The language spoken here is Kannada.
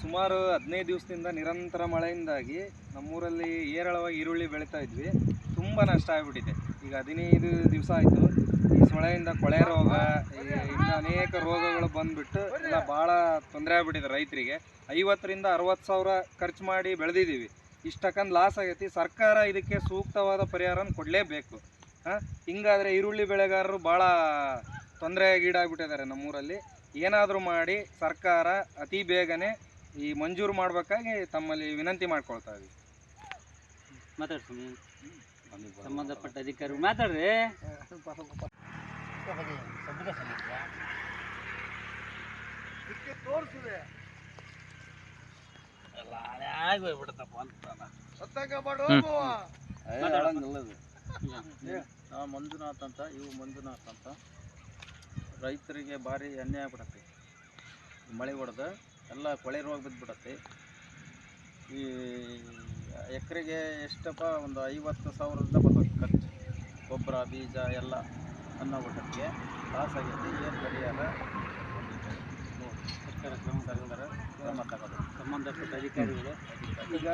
ಸುಮಾರು ಹದಿನೈದು ದಿವಸದಿಂದ ನಿರಂತರ ಮಳೆಯಿಂದಾಗಿ ನಮ್ಮೂರಲ್ಲಿ ಏರಳವಾಗಿ ಈರುಳ್ಳಿ ಬೆಳೀತಾ ಇದ್ವಿ. ತುಂಬ ನಷ್ಟ ಆಗಿಬಿಟ್ಟಿದೆ. ಈಗ ಹದಿನೈದು ದಿವಸ ಆಯಿತು. ಈ ಸೊಳೆಯಿಂದ ಕೊಳೆ ರೋಗ ಇನ್ನು ಅನೇಕ ರೋಗಗಳು ಬಂದುಬಿಟ್ಟು ಎಲ್ಲ ಭಾಳ ತೊಂದರೆ ಆಗ್ಬಿಟ್ಟಿದೆ ರೈತರಿಗೆ. ಐವತ್ತರಿಂದ ಅರವತ್ತು ಸಾವಿರ ಖರ್ಚು ಮಾಡಿ ಬೆಳೆದಿದ್ದೀವಿ. ಇಷ್ಟಕ್ಕಂದು ಲಾಸ್ ಆಗೈತಿ. ಸರ್ಕಾರ ಇದಕ್ಕೆ ಸೂಕ್ತವಾದ ಪರಿಹಾರನ ಕೊಡಲೇಬೇಕು. ಹಾಂ? ಹಿಂಗಾದರೆ ಈರುಳ್ಳಿ ಬೆಳೆಗಾರರು ಭಾಳ ತೊಂದರೆಗೀಡಾಗ್ಬಿಟ್ಟಿದ್ದಾರೆ ನಮ್ಮೂರಲ್ಲಿ. ಏನಾದರೂ ಮಾಡಿ ಸರ್ಕಾರ ಅತಿ ಬೇಗನೆ ಈ ಮಂಜೂರು ಮಾಡಬೇಕಾಗಿ ತಮ್ಮಲ್ಲಿ ವಿನಂತಿ ಮಾಡ್ಕೊಳ್ತಾ ಇದ್ದೀವಿ. ಸಂಬಂಧಪಟ್ಟ ಅಧಿಕಾರಿ ಮಾತಾಡ್ರಿ. ಮಂಜುನಾಥ್ ಅಂತ ಇವು ಮಂಜುನಾಥ್ ಅಂತ. ರೈತರಿಗೆ ಭಾರಿ ಅನ್ಯಾಯ ಆಗ್ಬಿಡತ್ತೆ. ಮಳೆ ಹೊಡೆದು ಎಲ್ಲ ಕೊಳೆ ರೋಗ ಬಿದ್ದುಬಿಡತ್ತೆ ಈ ಎಕರೆಗೆ ಎಷ್ಟಪ್ಪ? ಒಂದು ಐವತ್ತು ಸಾವಿರದಿಂದ ಬರ್ತದೆ ಖರ್ಚು. ಗೊಬ್ಬರ ಬೀಜ ಎಲ್ಲ ಅನ್ನೋ ಊಟಕ್ಕೆ ಲಾಸ್ ಆಗೈತಿ ಏನು ಪರಿಹಾರ? ಸರ್ಕಾರ ಕ್ರಮ ಸರ್ಕಾರ ಕ್ರಮ ತಗೋದು ಸಂಬಂಧಪಟ್ಟ ಅಧಿಕಾರಿಗಳು ಈಗ